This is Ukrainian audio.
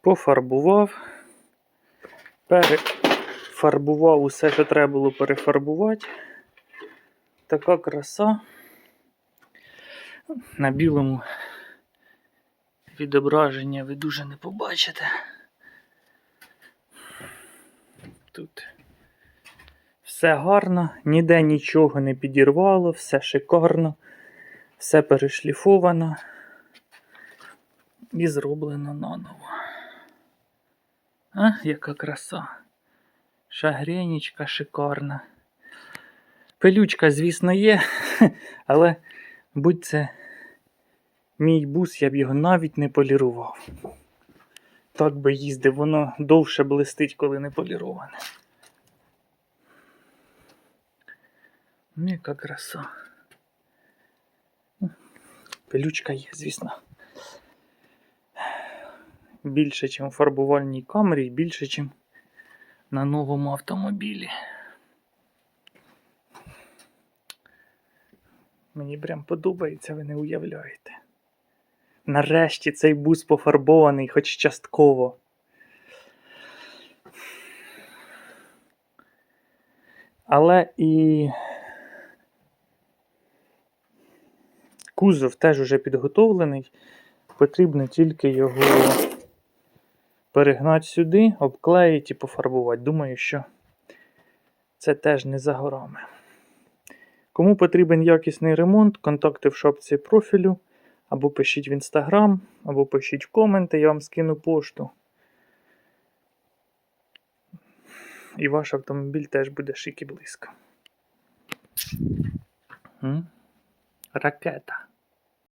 Пофарбував. Перефарбував усе, що треба було перефарбувати. Така краса. На білому відображення ви дуже не побачите. Тут все гарно, ніде нічого не підірвало, все шикарно, все перешліфовано і зроблено наново. А, яка краса. Шагренічка шикарна. Пилючка, звісно, є, але будь це мій бус, я б його навіть не полірував. Так би їздив, воно довше блистить, коли не поліроване. Ну, яка краса. Пилючка є, звісно. Більше, ніж у фарбувальній камері, і більше, ніж на новому автомобілі. Мені прям подобається, ви не уявляєте. Нарешті цей бус пофарбований, хоч частково. Але і кузов теж уже підготовлений. Потрібно тільки його перегнати сюди, обклеїти і пофарбувати. Думаю, що це теж не за горами. Кому потрібен якісний ремонт, контакти в шапці профілю, або пишіть в інстаграм, або пишіть в коменти, я вам скину пошту. І ваш автомобіль теж буде шик і близько. Ракета.